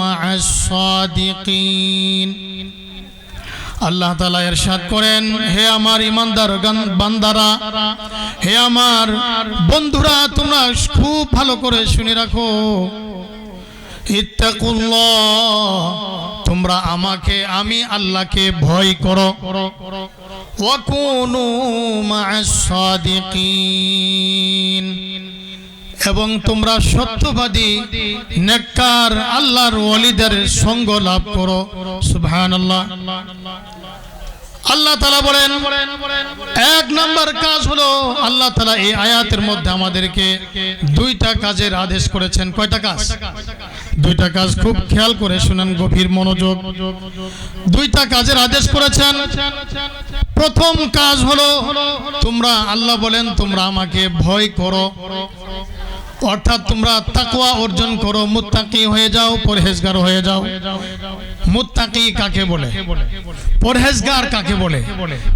مع الصادقين আল্লাহ তালা এরশাদ করেন হে আমার ইমানদার গান- বান্দারা হে আমার বন্ধুরা তোমরা খুব ভালো করে শুনে রাখো ইত্তাকুল্লাহ তোমরা আমাকে আমি আল্লাহকে ভয় করো ওয়াকুনু মা'আস সাদিকিন এবং তোমরা সত্যবাদী, নেককার, আল্লাহর ওয়ালিদের সঙ্গ লাভ করো। সুবহানাল্লাহ। আল্লাহ তালা বলেন, এক নম্বর কাজ হলো আল্লাহ তালা এই আয়াতের মধ্যে আমাদেরকে দুইটা কাজের আদেশ করেছেন। কয়টা কাজ? দুইটা কাজ খুব খেয়াল করে শুনেন, গভীর মনোযোগ। দুইটা কাজের আদেশ করেছেন। প্রথম কাজ হলো, তোমরা আল্লাহ বলেন, তোমরা আমাকে ভয় করো। অর্থাৎ তোমরা তাকওয়া অর্জন করো, মুত্তাকি হয়ে যাও, পরহেজগার হয়ে যাও। মুত্তাকি কাকে বলে? পরহেজগার কাকে বলে?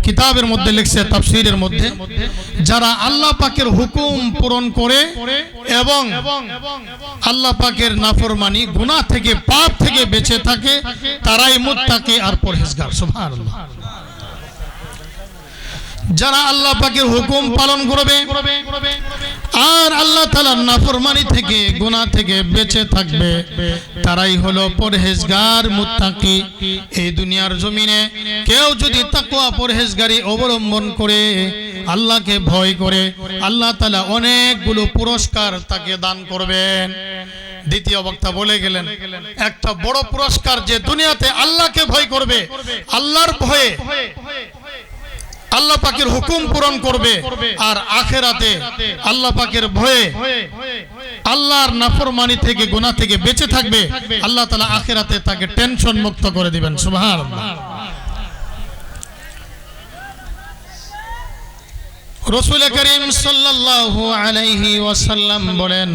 কিতাবের মধ্যে লিখছে, তাফসীরের মধ্যে। যারা আল্লাহ পাকের হুকুম পূরণ করে এবং আল্লাহ পাকের নাফরমানি, গুনাহ থেকে, পাপ থেকে বেঁচে থাকে, তারাই মুত্তাকি আর পরহেজগার। সুবহানাল্লাহ। যারা আল্লাহ পাকের হুকুম পালন করবে আর আল্লাহ তালার নাফরমানি থেকে, গুনাহ থেকে বেঁচে থাকবে। তারাই হলো পরহেজগার, মুত্তাকি। এই দুনিয়ার জমিনে কেউ যদি তাকওয়া পরহেজগারি অবলম্বন করে, আল্লাহকে ভয় করে, আল্লাহ তালা অনেকগুলো পুরস্কার তাকে দান করবেন। দ্বিতীয় বক্তা বলে গেলেন, একটা বড় পুরস্কার যে দুনিয়াতে আল্লাহকে ভয় করবে, আল্লাহর ভয়ে আল্লাহ পাকের হুকুম পূরণ করবে আর আখেরাতে আল্লাহ পাকের ভয়ে আল্লাহর নাফরমানি থেকে গোনা থেকে বেঁচে থাকবে। আল্লাহ তালা আখেরাতে তাকে টেনশন মুক্ত করে দিবেন। সুবহান রসুল করিম সাল্লাল্লাহু আলাইহি ওয়াসাল্লাম বলেন,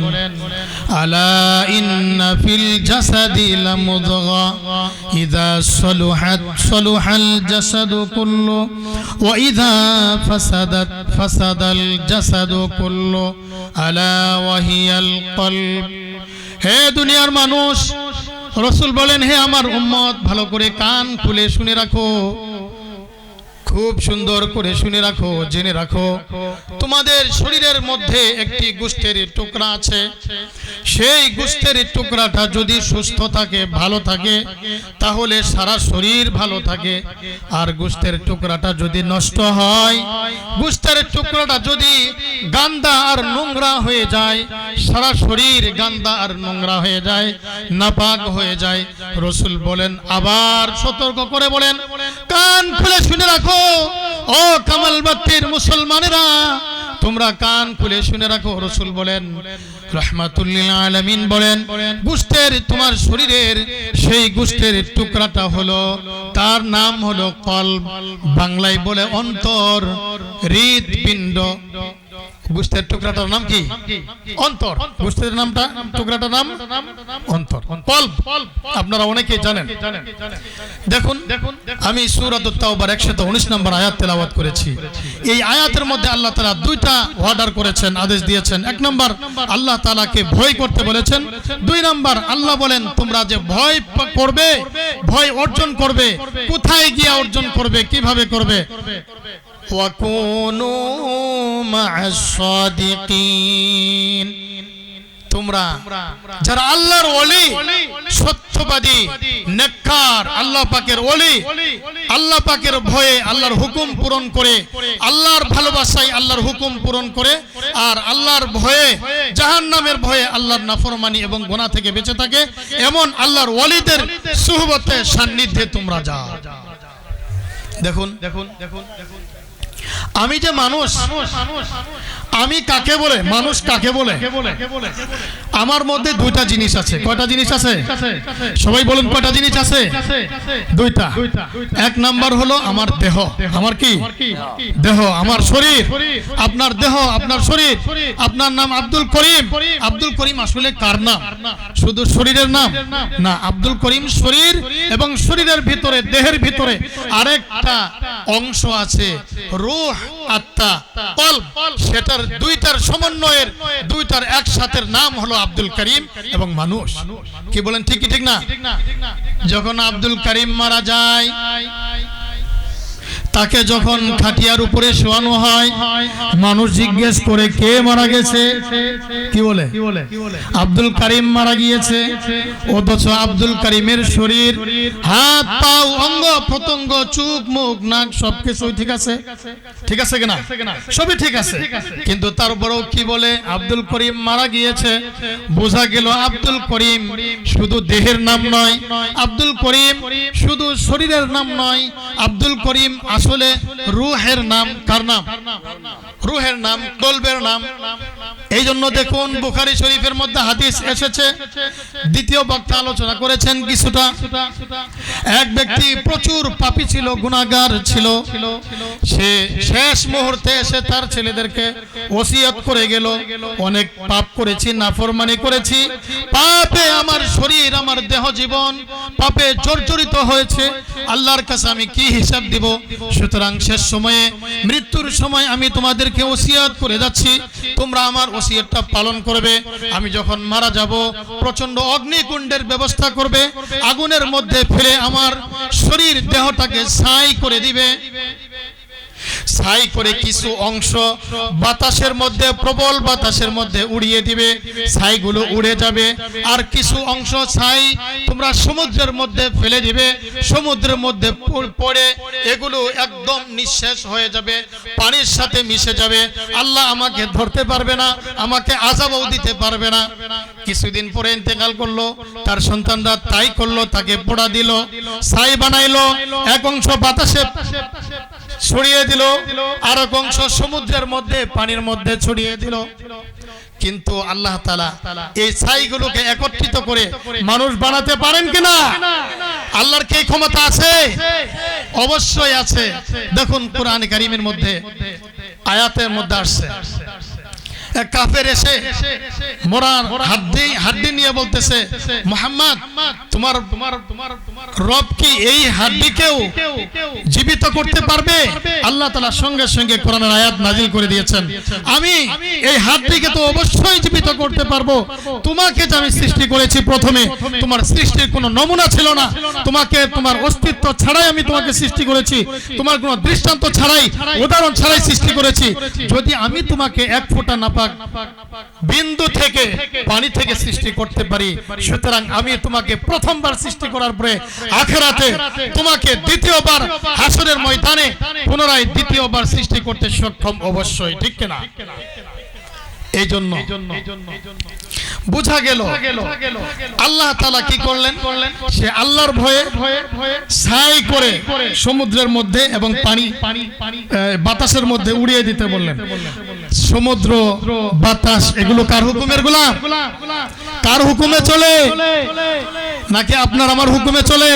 আলা ইন্না ফিল জাসাদি লামুদগা ইযা সলুহাত, সলুহাল জাসাদু কুল্লু, ওয়া ইযা ফাসাদাত, ফাসাদাল জাসাদু কুল্লু, আলা ওয়াহিয়াল কলব। হে দুনিয়ার মানুষ, রসুল বলেন, হে আমার উম্মত, ভালো করে কান খুলে শুনে রাখো। খুব সুন্দর করে শুনে রাখো, জেনে রাখো। তোমাদের শরীরের মধ্যে একটি গোষ্ঠের টুকরা আছে। সেই গোষ্ঠের টুকরাটা যদি সুস্থ থাকে, ভালো থাকে, তাহলে সারা শরীর ভালো থাকে। আর গোষ্ঠের টুকরাটা যদি নষ্ট হয়, গোষ্ঠের টুকরাটা যদি গান্দা আর নোংরা হয়ে যায়, সারা শরীর গান্দা আর নোংরা হয়ে যায়, নাপাক হয়ে যায়। রসুল বলেন, আবার সতর্ক করে বলেন, কান খুলে শুনে রাখো। ও কামাল বাতির মুসলমানেরা, তোমরা কান খুলে শুনে রাখো, রসুল বলেন তোমার শরীরের সেই টুকরাটা হলো, তার নাম হলো কল বাংলায় বলে অন্তর, হৃদপিণ্ড। গুষ্ঠের টুকরাটার নাম কি? অন্তর। গুষ্ঠের নামটা? টুকরাটার নাম? অন্তর। কল্প আপনারা অনেকেই জানেন। দেখুন, আমি সুরাত একশো একশত উনিশ নম্বর আয়াত তেলাওয়াত করেছি। এই আয়াতের মধ্যে আল্লাহ তালা দুইটা অর্ডার করেছেন, আদেশ দিয়েছেন। এক নম্বর, আল্লাহ তালাকে ভয় করতে বলেছেন। দুই নম্বর, আল্লাহ বলেন, তোমরা যে ভয় করবে, ভয় অর্জন করবে, কোথায় গিয়ে অর্জন করবে, কীভাবে করবে? তোমরা আল্লাহর ওলি, সত্যবাদী, নেককার, আল্লাহ পাকের আল্লাহ পাকের ভয়ে আল্লাহর হুকুম পূরণ করে, আল্লাহর ভালোবাসায় আল্লাহর হুকুম পূরণ করে, আর আল্লাহর ভয়ে, জাহান্নামের ভয়ে আল্লাহর নাফরমানি এবং গোনা থেকে বেঁচে থাকে, এমন আল্লাহর ওলিদের সুহবতে সান্নিধ্যে তোমরা যাও। দেখুন দেখুন দেখুন দেখুন। আমি যে মানুষ আমি কাকে বলে? মানুষ কাকে বলে? আমার মধ্যে দুইটা জিনিস আছে। কয়টা জিনিস আছে? সবাই বলুন কয়টা জিনিস আছে? দুইটা এক নাম্বার হলো আমার দেহ। আমার কি? দেহ। আমার শরীর। আপনার দেহ আপনার শরীর। আপনার নাম আব্দুল করিম। আব্দুল করিম আসলে কার নাম? শুধু শরীরের নাম? না আব্দুল করিম শরীর এবং শরীরের ভিতরে দেহের ভিতরে আরেকটা অংশ আছে। রূহ রুহ, আত্মা, কলব, সেটার দুইটার সমন্বয়ের, দুইটার একসাথের নাম হলো আব্দুল করিম এবং মানুষ। কি বলেন ঠিকই ঠিক না? যখন আব্দুল করিম মারা যায় তাকে যখন খাটিয়ার উপরে শোয়ানো হয়, মানুষ জিজ্ঞেস করে, কে মারা গেছে? কি বলে? আব্দুল করিম মারা গিয়েছে। অথচ আব্দুল করিমের শরীর, হাত, পাও, অঙ্গ, প্রত্যঙ্গ চুপ মুখ, নাক সবকিছু ঠিক আছে। ঠিক আছে কিনা? সবই ঠিক আছে। কিন্তু তারপরেও কি বলে? আব্দুল করিম মারা গিয়েছে। বোঝা গেল আব্দুল করিম শুধু দেহের নাম নয়, আব্দুল করিম শুধু শরীরের নাম নয় আব্দুল করিম আসলে রুহের নাম কার নাম? রুহের নাম কলবের নাম। এই জন্য দেখুন বুখারি শরীফের মধ্যে হাদিস এসেছে। দ্বিতীয় বক্তা আলোচনা করেছেন কিছুটা। এক ব্যক্তি প্রচুর পাপী ছিল, গুনাহগার ছিল। সে শেষ মুহূর্তে এসে তার ছেলেদেরকে ওসিয়ত করে গেল। অনেক পাপ করেছি, নাফরমানি করেছি। পাপে আমার শরীর, আমার দেহ জীবন পাপে জর্জরিত হয়েছে। আল্লাহর কাছে আমি কি হিসাব দিব? সুতরাং শেষ সময়ে, মৃত্যুর সময় আমি তোমাদেরকে ওসিয়ত করে যাচ্ছি। তোমরা আমার ওসিয়তটা পালন করবে। আমি যখন মারা যাব প্রচণ্ড অগ্নিকুণ্ডের ব্যবস্থা করবে। আগুনের মধ্যে ফেলে আমার শরীর দেহটাকে ছাই করে দিবে। ছাই করে কিছু অংশ বাতাসের মধ্যে, প্রবল বাতাসের মধ্যে উড়িয়ে দিবে। ছাইগুলো উড়ে যাবে। আর কিছু অংশ ছাই তোমরা সমুদ্রের মধ্যে ফেলে দিবে। সমুদ্রের মধ্যে পড়ে এগুলো একদম নিঃশেষ হয়ে যাবে। পানির সাথে মিশে যাবে। আল্লাহ আমাকে ধরতে পারবে না, আমাকে আজাবও দিতে পারবে না। কিছুদিন পরে ইন্তেকাল করল। তার সন্তানরা তাই করল, তাকে পোড়া দিল, ছাই বানাইলো। এক অংশ বাতাসে ছড়িয়ে দিল। আর এক অংশ সমুদ্রের মধ্যে পানির মধ্যে ছড়িয়ে দিল। কিন্তু আল্লাহ তালা এই ছাইগুলোকে একত্রিত করে মানুষ বানাতে পারেন কিনা? আল্লাহর কি ক্ষমতা আছে? অবশ্যই আছে। দেখুন কোরআন কারিমের মধ্যে আয়াতের মধ্যে আসছে। এক কাফের এসে মোরার হাড্ডি হাড্ডি নিয়ে বলতেছে, মোহাম্মদ, তোমার তোমার তোমার রব কি এই হাড্ডিকেও জীবিত করতে পারবে? আল্লাহ তাআলা সঙ্গে সঙ্গে কোরআনের আয়াত নাজিল করে দিয়েছেন। আমি এই হাড্ডিকে তো অবশ্যই জীবিত করতে পারব। তোমাকে যে আমি সৃষ্টি করেছি প্রথমে, তোমার সৃষ্টির কোনো নমুনা ছিল না। তোমাকে তোমার অস্তিত্ব ছাড়াই আমি তোমাকে সৃষ্টি করেছি। তোমার কোনো দৃষ্টান্ত ছাড়াই, উদাহরণ ছাড়াই সৃষ্টি করেছি। যদি আমি তোমাকে এক ফোঁটা বিন্দু থেকে পানি থেকে সৃষ্টি করতে পারি। সুতরাং আমি তোমাকে প্রথমবার সৃষ্টি করার পরে আখেরাতে তোমাকে দ্বিতীয়বার হাসরের ময়দানে পুনরায় দ্বিতীয়বার সৃষ্টি করতে সক্ষম অবশ্যই, ঠিক কিনা? এই জন্য বুঝা গেল। আল্লাহ তালা কি করলেন? সে আল্লাহর ভয়ে ছাই করে সমুদ্রের মধ্যে এবং পানি বাতাসের মধ্যে উড়িয়ে দিতে বললেন। সমুদ্র বাতাস এগুলো কার হুকুমেরগুলা কার হুকুমে চলে। নাকি আপনার আমার হুকুমে চলে।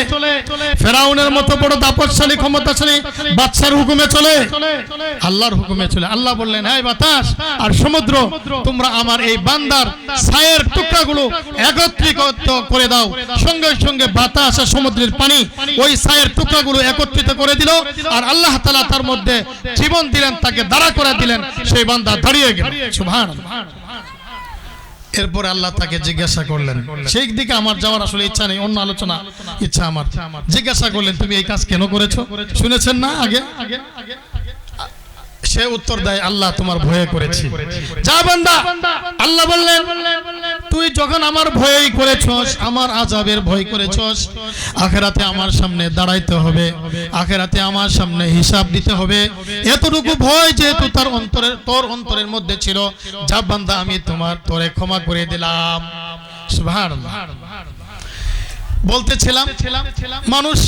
ফেরাউনের মতো বড় দাপটশালী, ক্ষমতাশালী বাদশার হুকুমে চলে। আল্লাহর হুকুমে চলে। আল্লাহ বললেন হ্যাঁ বাতাস আর সমুদ্র, তোমরা আমার এই বান্দার ছায়ের টুকরাগুলো একত্রিত করে দাও। সঙ্গে সঙ্গে বাতাস আর সমুদ্রের পানি ওই ছায়ের টুকরাগুলো একত্রিত করে দিল আর আল্লাহ তালা তার মধ্যে জীবন দিলেন, তাকে দাঁড়া করে দিলেন। সেই বান্দা দাঁড়িয়ে গেল। সুবহানাল্লাহ। এরপর আল্লাহ তাকে জিজ্ঞাসা করলেন, সেই দিকে আমার যাওয়ার আসলে ইচ্ছা নেই, অন্য আলোচনা, ইচ্ছা আমার। জিজ্ঞাসা করলেন, তুমি এই কাজ কেন করেছ? শুনেছেন না আগে? সে উত্তর দেয়, আল্লাহ তোমার ভয়ে করেছি। যা বান্দা, আল্লাহ বললেন যখন আমার ভয়ই করেছস, আমার আজাবের ভয় করেছস, আখেরাতে আমার সামনে দাঁড়াইতে হবে, আখেরাতে আমার সামনে হিসাব দিতে হবে। এতটুকু ভয় যেহেতু তার অন্তরের, তোর অন্তরের মধ্যে ছিল, যা বান্দা আমি তোমার তোরে ক্ষমা করে দিলাম। বলতেছিলাম মানুষ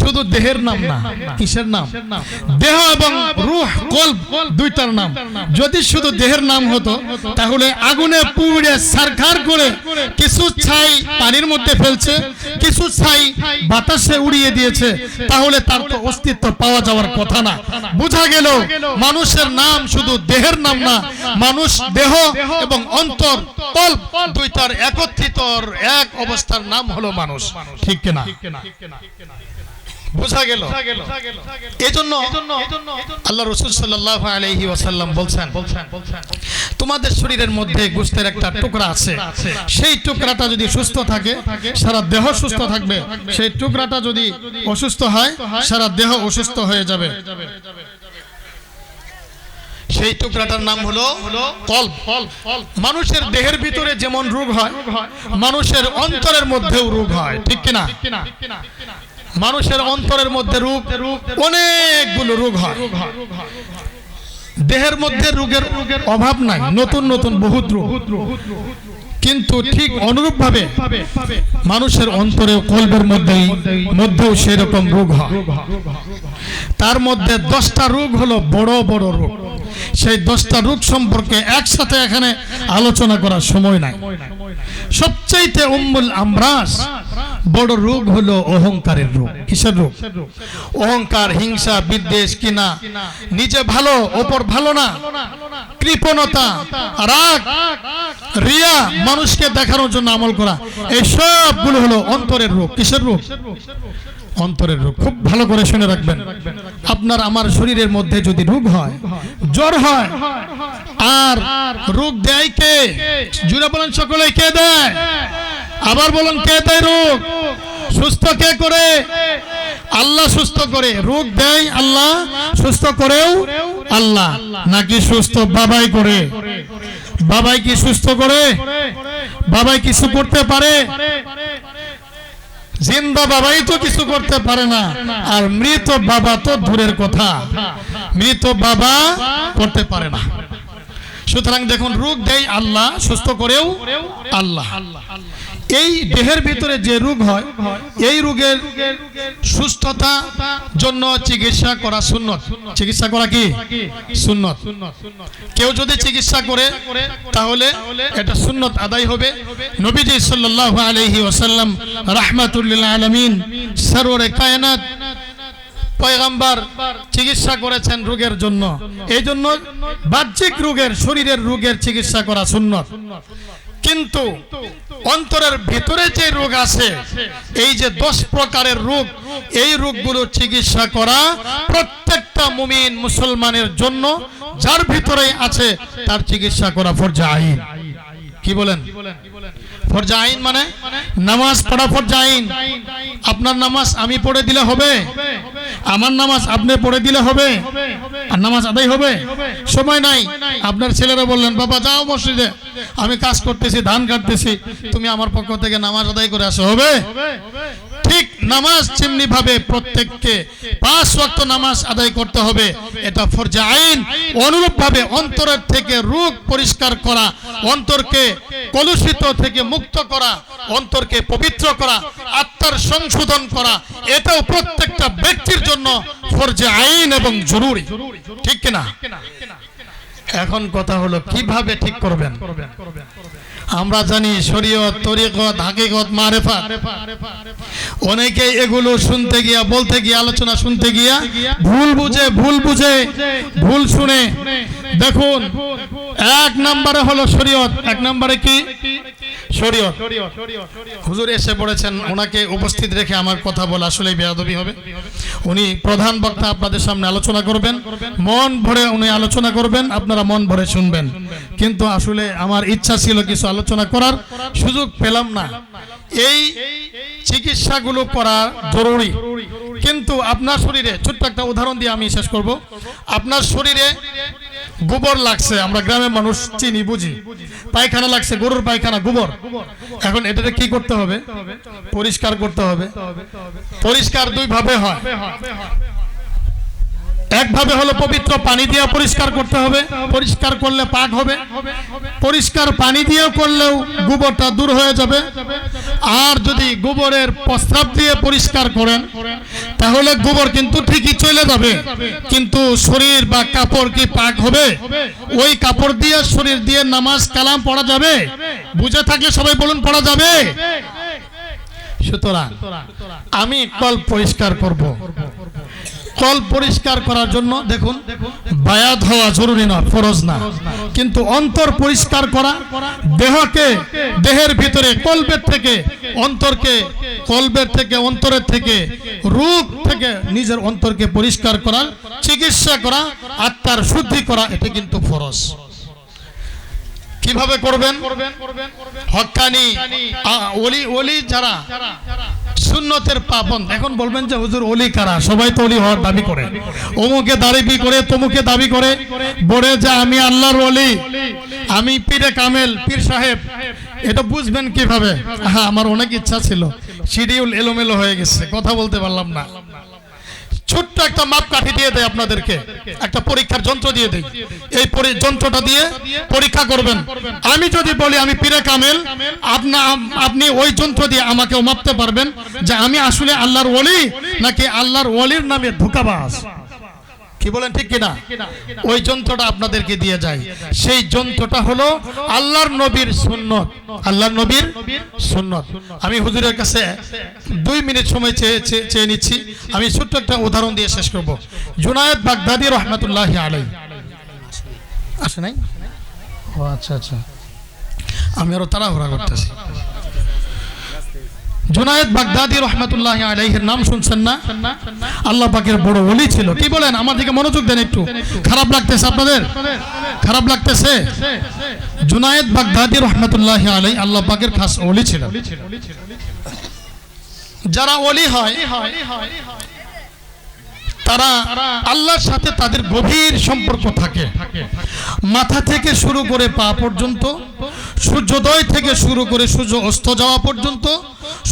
শুধু দেহের নাম না কিসের নাম? দেহ এবং রুহ কল্প দুইটার নাম। যদি শুধু দেহের নাম হতো তাহলে আগুনে পুড়ে সারখার করে কিছু ছাই পানির মধ্যে ফেলছে কিছু ছাই বাতাসে উড়িয়ে দিয়েছে তাহলে তার তো অস্তিত্ব পাওয়া যাওয়ার কথা না। বোঝা গেল মানুষের নাম শুধু দেহের নাম না মানুষ দেহ এবং অন্তর কল্প দুইটার একত্রিত এক অবস্থার নাম হলো মানুষ। ঠিক কিনা? বোঝা গেল? এজন্য আল্লাহ রসুল সাল্লাহ আলহি ওয়াসাল্লাম বলছেন। তোমাদের শরীরের মধ্যে গোস্তের একটা টুকরা আছে। সেই টুকরাটা যদি সুস্থ থাকে সারা দেহ সুস্থ থাকবে। সেই টুকরাটা যদি অসুস্থ হয় সারা দেহ অসুস্থ হয়ে যাবে। সেই টুকরাটার নাম হলো মানুষের দেহের ভিতরে যেমন রোগ হয়, মানুষের অন্তরের মধ্যেও রোগ হয়। ঠিক কিনা? মানুষের অন্তরের মধ্যে রোগ অনেকগুলো রোগ হয়। দেহের মধ্যে রোগের অভাব নাই, নতুন নতুন বহুত রোগ কিন্তু ঠিক অনুরূপ ভাবে মানুষের অন্তরে কল্পের মধ্যেই, মধ্যেও সেরকম রোগ হয়। তার মধ্যে দশটা রোগ হলো বড় বড় রোগ সেই দশটা রোগ সম্পর্কে একসাথে এখানে আলোচনা করার সময় নাই। সবচাইতে উম্মুল আমরাস, বড় রোগ হলো অহংকারের রোগ। কিসের রোগ? অহংকার, হিংসা, বিদ্বেষ কিনা নিজে ভালো ওপর ভালো না। কৃপণতা, রাগ, রিয়া মানুষকে দেখানোর জন্য আমল করা। এই সবগুলো হলো অন্তরের রোগ। কিসের রোগ? অন্তরের রোগ। খুব ভালো করে শুনে রাখবেন। আপনার, আমার শরীরের মধ্যে যদি রোগ হয় জ্বর হয়, আর রোগ দেয় কে? জুড়ে বলেন সকলে, কে দেয়? আবার বলুন, কে দেয় রোগ? সুস্থ কে করে? আল্লাহ সুস্থ করে। রোগ দেয় আল্লাহ, সুস্থ করেও আল্লাহ। নাকি সুস্থ বাবাই করে? বাবাই কি সুস্থ করে? বাবাই কিছু করতে পারে? জিন্দা বাবাই তো কিছু করতে পারে না। আর মৃত বাবা তো দূরের কথা। মৃত বাবা করতে পারে না। সুতরাং দেখুন, রোগ দেয় আল্লাহ, সুস্থ করেও আল্লাহ। এই দেহের ভিতরে যে রোগ হয়, এই রোগের সুস্থতা জন্য চিকিৎসা করা সুন্নত। চিকিৎসা করা কি? সুন্নত। কেউ যদি চিকিৎসা করে, তাহলে এটা সুন্নত আদায় হবে। নবীজি সাল্লাল্লাহু আলাইহি ওয়াসাল্লাম রাহমাতুল্লিল আলামিন সরওয়ারে কায়নাত পয়গাম্বার চিকিৎসা করেছেন রোগের জন্য। এই জন্য বাহ্যিক রোগের, শরীরের রোগের চিকিৎসা করা সুন্নত। কিন্তু অন্তরের ভিতরে যে রোগ আছে, এই যে দশ প্রকারের রোগ, এই রোগগুলোর চিকিৎসা করা প্রত্যেকটা মুমিন মুসলমানের জন্য, যার ভিতরে আছে তার চিকিৎসা করা ফরজা আইন। কি বলেন? ফরজা আইন মানে? নামাজ পড়া ফরজা আইন আপনার নামাজ আমি পড়ে দিলে হবে? আমার নামাজ আপনি পড়ে দিলে হবে? আর নামাজ আদায় হবে? সময় নাই। আপনার ছেলেরা বললেন, বাবা, যাও মসজিদে। আমি কাজ করতেছি, ধান কাটতেছি। তুমি আমার পক্ষ থেকে নামাজ আদায় করে আসো, হবে? ঠিক নামাজ যেমনি ভাবে প্রত্যেককে পাঁচ ওয়াক্ত নামাজ আদায় করতে হবে। এটা ফরজা আইন। অনুরূপ ভাবে অন্তরের থেকে রোগ পরিষ্কার করা, অন্তরকে কলুষিত থেকে মুক্ত করা, অন্তরকে পবিত্র করা, আত্মার সংশোধন করা, এটাও প্রত্যেকটা ব্যক্তির জন্য ফরজে আইন এবং জরুরি। ঠিক কিনা? এখন কথা হলো, কীভাবে ঠিক করবেন? আমরা জানি শরীয়ত, তরিকত, হাকিকত, মারেফাত। অনেকে এগুলো শুনতে গিয়া, বলতে গিয়া, আলোচনা শুনতে গিয়া ভুল বুঝে ভুল বুঝে, ভুল শুনে। দেখুন, এক নম্বরে হলো শরীয়ত, এক নম্বরে কি? শরীয়ত। হুজুর এসে পড়েছেন, ওনাকে উপস্থিত রেখে আমার কথা বলা আসলেই বেয়াদবি হবে। উনি প্রধান বক্তা আপনাদের সামনে আলোচনা করবেন, মন ভরে উনি আলোচনা করবেন, আপনারা মন ভরে শুনবেন। কিন্তু আসলে আমার ইচ্ছা ছিল কিছু আলোচনা করার সুযোগ পেলাম না। এই চিকিৎসাগুলো করা জরুরি। কিন্তু আপনার শরীরে, ছোট্ট একটা উদাহরণ দিয়ে আমি শেষ করব। আপনার শরীরে গোবর লাগছে, আমরা গ্রামের মানুষ চিনি, বুঝি। পায়খানা লাগছে, গরুর পায়খানা, গোবর। এখন এটাতে কি করতে হবে? পরিষ্কার করতে হবে। পরিষ্কার দুই ভাবে হয়। একভাবে হলো পবিত্র পানি দিয়ে পরিষ্কার করতে হবে। পরিষ্কার করলে পাক হবে। পরিষ্কার পানি দিয়েও করলেও গোবরটা দূর হয়ে যাবে। আর যদি গোবরের প্রস্রাব দিয়ে পরিষ্কার করেন, তাহলে গোবর কিন্তু ঠিকই চলে যাবে। কিন্তু শরীর বা কাপড় কি পাক হবে? ওই কাপড় দিয়ে শরীর দিয়ে নামাজ কালাম পড়া যাবে? বুঝে থাকলে সবাই বলুন, পড়া যাবে? সুতরাং আমি কল পরিষ্কার করব। কল পরিষ্কার করার জন্য, দেখুন, বায়াত হওয়া জরুরি নয় ফরজ না। কিন্তু অন্তর পরিষ্কার করা, দেহকে, দেহের ভিতরে, কলবের থেকে, অন্তরকে, কলবের থেকে, অন্তরের থেকে, রূপ থেকে নিজের অন্তরকে পরিষ্কার করা, চিকিৎসা করা, আত্মার শুদ্ধি করা, এটা কিন্তু ফরজ। কীভাবে করবেন? হক্কানি আ- ওলি ওলি যারা সুন্নতের পাবন। এখন বলবেন যে হুজুর অলি কারা? সবাই তো অলি হওয়ার দাবি করে। অমুকে দাবি করে, তমুকে দাবি করে। বলে যে আমি আল্লাহর অলি। আমি পীরে কামেল, পীর সাহেব। এটা বুঝবেন কীভাবে? হ্যাঁ আমার অনেক ইচ্ছা ছিল। শিডিউল এলোমেলো হয়ে গেছে, কথা বলতে পারলাম না। ছোট্ট একটা মাপকাঠি দিয়ে দেয় আপনাদেরকে। একটা পরীক্ষার যন্ত্র দিয়ে দেয়। এই যন্ত্রটা দিয়ে পরীক্ষা করবেন। আমি যদি বলি আমি পীরে কামেল, আপনা, আপনি ওই যন্ত্র দিয়ে আমাকেও মাপতে পারবেন যে আমি আসলে আল্লাহর ওলি নাকি আল্লাহর ওলির নামে ধোকাবাজ। কি বলেন ঠিক কিনা? ওই যন্ত্রটা আপনাদেরকে দিয়ে যায়। সেই যন্ত্রটা হলো আল্লাহর নবীর সুন্নত। আল্লাহর নবীর সুন্নত। আমি হুজুরের কাছে দুই মিনিট সময় চেয়ে চেয়ে- নিচ্ছি। আমি ছোট্ট একটা উদাহরণ দিয়ে শেষ করব। জুনায়েদ বাগদাদি রহমতুল্লাহ আলাই আসে নাই? ও আচ্ছা আচ্ছা। আমি আরও তাড়াহুড়া করতেছি। জুনায়েদ বাগদাদি রহমতুল্লাহ আলাইহির নাম শুনছেন না? আল্লাহ পাকের বড় ওলি ছিল। কি বলেন? আমার দিকে মনোযোগ দেন একটু। খারাপ লাগতেছে আপনাদের? খারাপ লাগতেছে? জুনায়েদ বাগদাদি রহমতুল্লাহ আলাই আল্লাহ পাকের খাস ওলি ছিল যারা ওলি হয়, তারা আল্লাহর সাথে তাদের গভীর সম্পর্ক থাকে। মাথা থেকে শুরু করে পা পর্যন্ত, সূর্যোদয় থেকে শুরু করে সূর্য অস্ত যাওয়া পর্যন্ত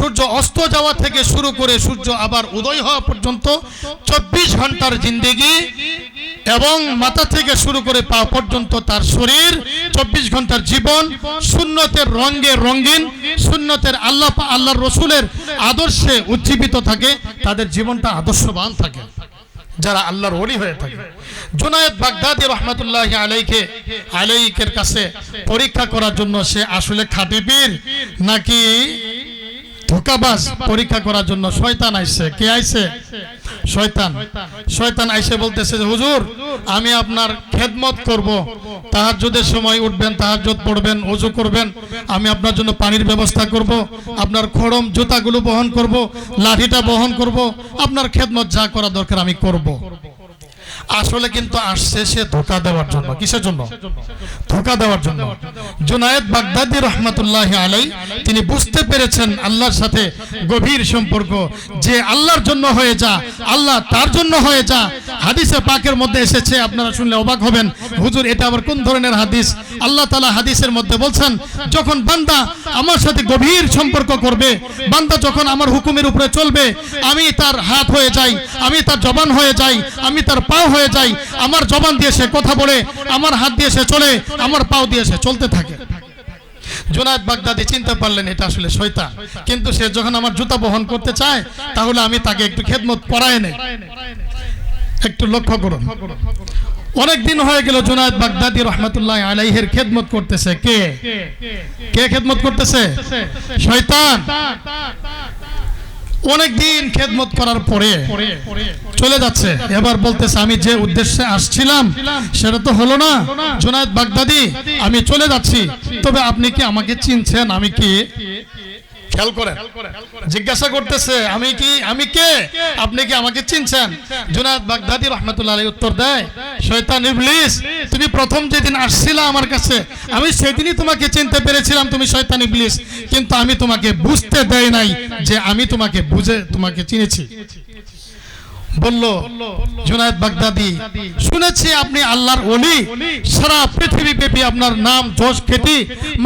সূর্য অস্ত যাওয়া থেকে শুরু করে সূর্য আবার উদয় হওয়া পর্যন্ত চব্বিশ ঘণ্টার জিন্দেগি এবং মাথা থেকে শুরু করে পা পর্যন্ত তার শরীর, চব্বিশ ঘণ্টার জীবন শূন্যতের রঙে রঙিন শূন্যতের আল্লাহ আল্লাহর রসুলের আদর্শে উজ্জীবিত থাকে, তাদের জীবনটা আদর্শবান থাকে। যারা আল্লাহর ওলি হয়ে থাকে। জুনায়েদ বাগদাদি রহমতুল্লাহ আলাইকে, আলাইকের কাছে পরীক্ষা করার জন্য সে আসলে খাঁটি পীর নাকি ধোকাবাজ পরীক্ষা করার জন্য শয়তান আইছে। কে আইছে? শয়তান। শয়তান আইসে বলতেছে যে, হুজুর, আমি আপনার খেদমত করব। তাহাজ্জুদের সময় উঠবেন তাহার তাহাজ্জুদ পড়বেন ওযু করবেন। আমি আপনার জন্য পানির ব্যবস্থা করব, আপনার খড়ম জুতাগুলো বহন করব, লাঠিটা বহন করব, আপনার খেদমত যা করা দরকার আমি করব। আসলে কিন্তু আসছে সে ধোকা দেওয়ার জন্য। কিসের জন্য? ধোকা দেওয়ার জন্য। জুনায়েদ বাগদাদি রহমতুল্লাহ আলাই তিনি বুঝতে পেরেছেন আল্লাহর সাথে গভীর সম্পর্ক। যে আল্লাহর জন্য হয়ে যা, আল্লাহ তার জন্য হয়ে যা। হাদিসে পাকের মধ্যে এসেছে, আপনারা শুনলে অবাক হবেন, হুজুর, এটা আবার কোন ধরনের হাদিস? আল্লাহ তালা হাদিসের মধ্যে বলছেন, যখন বান্দা আমার সাথে গভীর সম্পর্ক করবে, বান্দা যখন আমার হুকুমের উপরে চলবে, আমি তার হাত হয়ে যাই, আমি তার জবান হয়ে যাই, আমি তার পাও হয়ে যাই আমার জবান দিয়ে সে কথা বলে, আমার হাত দিয়ে সে চলে, আমার পাও দিয়ে সে চলতে থাকে। জোনায়দ বাগদাদি চিনতে পারলেন এটা আসলে শয়তান। কিন্তু সে যখন আমার জুতা বহন করতে চায়, তাহলে আমি তাকে একটু খেদমত পরায় নেই। একটু লক্ষ্য করুন। অনেক দিন হয়ে গেল জুনায়দ বাগদাদি রহমতুল্লাহ আলাইহের খেদমত করতেছে। কে? কে খেদমত করতেছে? শয়তান। অনেক দিন খেদমত করার পরে চলে যাচ্ছে। এবার বলতেছে, আমি যে উদ্দেশ্যে আসছিলাম, সেটা তো হলো না। জোনায়দ বাগদাদি, আমি চলে যাচ্ছি। তবে আপনি কি আমাকে চিনছেন? আমি কি খেয়াল করেন। জিজ্ঞাসা করতেছে, আমি কি, আমি কে? আপনি কি আমাকে চিনছেন? জুনাদ বাগদাদি রহমতুল্লাহ উত্তর দেয়, শয়তান ইবলিস, তুমি প্রথম যেদিন আসছিলা আমার কাছে, আমি সেদিনই তোমাকে চিনতে পেরেছিলাম তুমি শয়তান ইবলিস, কিন্তু আমি তোমাকে বুঝতে দেই নাই যে আমি তোমাকে বুঝে, তোমাকে চিনেছি। বলল, জুনায়দ বাগদাদি, শুনেছি আপনি আল্লাহর অলি সারা পৃথিবী ব্যাপী আপনার নাম, যশ, খ্যাতি,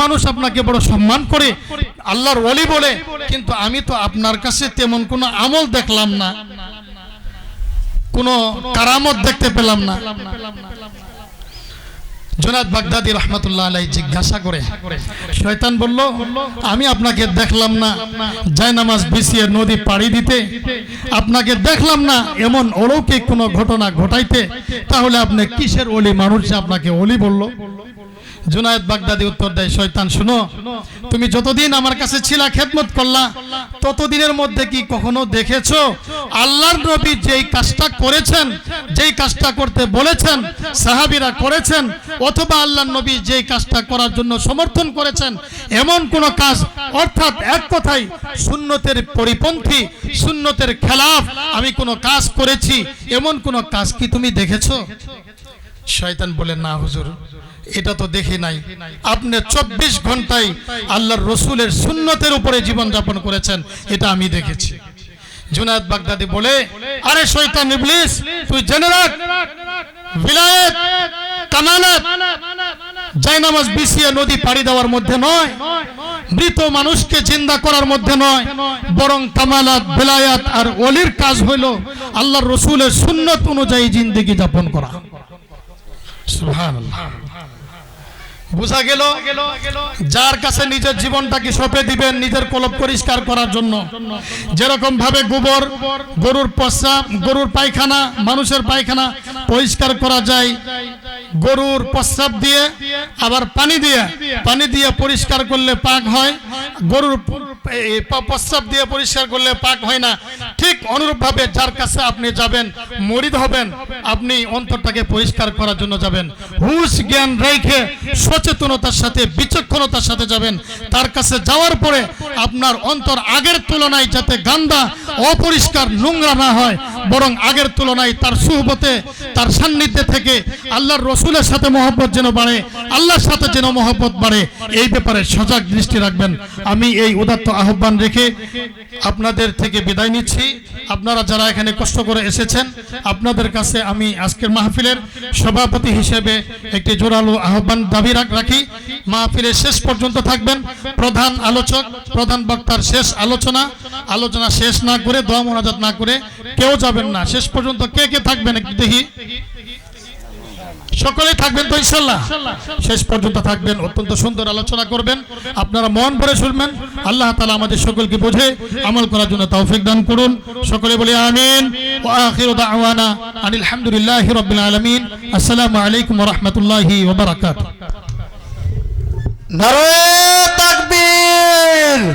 মানুষ আপনাকে বড় সম্মান করে। আল্লাহর অলি বলে, কিন্তু আমি তো আপনার কাছে তেমন কোনো আমল দেখলাম না। কোনো কারামত দেখতে পেলাম না। জোনাদ বাগদাদি রহমতুল্লাহ আলাই জিজ্ঞাসা করে, শয়তান বলল, আমি আপনাকে দেখলাম না জায়নামাজ বিছিয়ে নদী পাড়ি দিতে, আপনাকে দেখলাম না এমন অলৌকিক কোনো ঘটনা ঘটাইতে, তাহলে আপনি কিসের অলি? মানুষ আপনাকে অলি বলল জুনায়েদ বাগদাদি উত্তর দেয়, শয়তান, শুনো। তুমি যতদিন আমার কাছে ছিলা, খেদমত করলা, ততদিনের মধ্যে কি কখনো দেখেছ? আল্লাহর নবী যেই কাজটা করেছেন, যেই কাজটা করতে বলেছেন, সাহাবীরা করেছেন, অথবা আল্লাহর নবী যেই কাজটা করার জন্য সমর্থন করেছেন, এমন কোন কাজ, অর্থাৎ এক কথায় সুন্নতের পরিপন্থী, সুন্নতের খেলাফ আমি কোনো কাজ করেছি, এমন কোন কাজ কি তুমি দেখেছ? শয়তান বলে, না, হুজুর এটা তো দেখি নাই। আপনি চব্বিশ ঘন্টায় আল্লাহর রসুলের সুন্নতের উপরে জীবন যাপন করেছেন, এটা আমি দেখেছি। জুনাদ বাগদাদি বলে, আরে ইবলিস, তুই জেনে রাখ বিছিয়ে নদী পাড়ি দেওয়ার মধ্যে নয়, মৃত মানুষকে করার মধ্যে নয়, বরং আর অলির কাজ হইল আল্লাহর রসুলের সুন্নত অনুযায়ী জিন্দিগি যাপন করা। বোঝা গেল, যার কাছে নিজের জীবনটাকে সঁপে দিবেন, নিজের কলপ পরিষ্কার করার জন্য। যেরকম ভাবে গোবর, গরুর প্রস্রাব গরুর পায়খানা, মানুষের পায়খানা পরিষ্কার করা যায়, গরুর প্রস্রাব দিয়ে, আবার পানি দিয়ে পানি দিয়ে পরিষ্কার করলে পাক হয়, গরুর প্রস্রাব দিয়ে পরিষ্কার করলে পাক হয় না। ঠিক অনুরূপভাবে যার কাছে আপনি যাবেন, মরিদ হবেন, আপনি অন্তরটাকে পরিষ্কার করার জন্য যাবেন। হুশ জ্ঞান রেখে সচেতনতার সাথে, বিচক্ষণতার সাথে যাবেন। তার কাছে যাওয়ার পরে আপনার অন্তর আগের তুলনায় যাতে গান্দা, অপরিষ্কার, নোংরা না হয় বরং আগের তুলনায় তার সুহবতে, তার সান্নিধ্যে থেকে আল্লাহর রসুলের সাথে মহব্বত যেন বাড়ে, আল্লাহর সাথে যেন মহব্বত বাড়ে, এই ব্যাপারে সজাগ দৃষ্টি রাখবেন। আমি এই উদাত্ত আহ্বান রেখে আপনাদের থেকে বিদায় নিচ্ছি। আপনারা যারা এখানে কষ্ট করে এসেছেন, আপনাদের কাছে আমি আজকের মাহফিলের সভাপতি হিসেবে একটি জোরালো আহ্বান দাবি রাখি মাহফিলের শেষ পর্যন্ত থাকবেন প্রধান আলোচক, প্রধান বক্তার শেষ আলোচনা। আলোচনা শেষ না করে দোয়া মোনাজাত না করে কেউ যাবেন না। শেষ পর্যন্ত কে কে থাকবেন একটু দেখি। সকলেই থাকবেন তো ইনশাল্লাহ? শেষ পর্যন্ত থাকবেন, অত্যন্ত সুন্দর আলোচনা করবেন। আপনারা মন ভরে শুনবেন। আল্লাহ তাআলা আমাদের সকলকে বোঝে আমল করার জন্য তৌফিক দান করুন। সকলে বলি আমিন। ওয়া আখিরু দাওয়ানা আনিল হামদুলিল্লাহি রাব্বিল আলামিন। আসসালামু আলাইকুম রাহমাতুল্লাহি ওয়া বারাকাতুহু। নারে তাকবীর!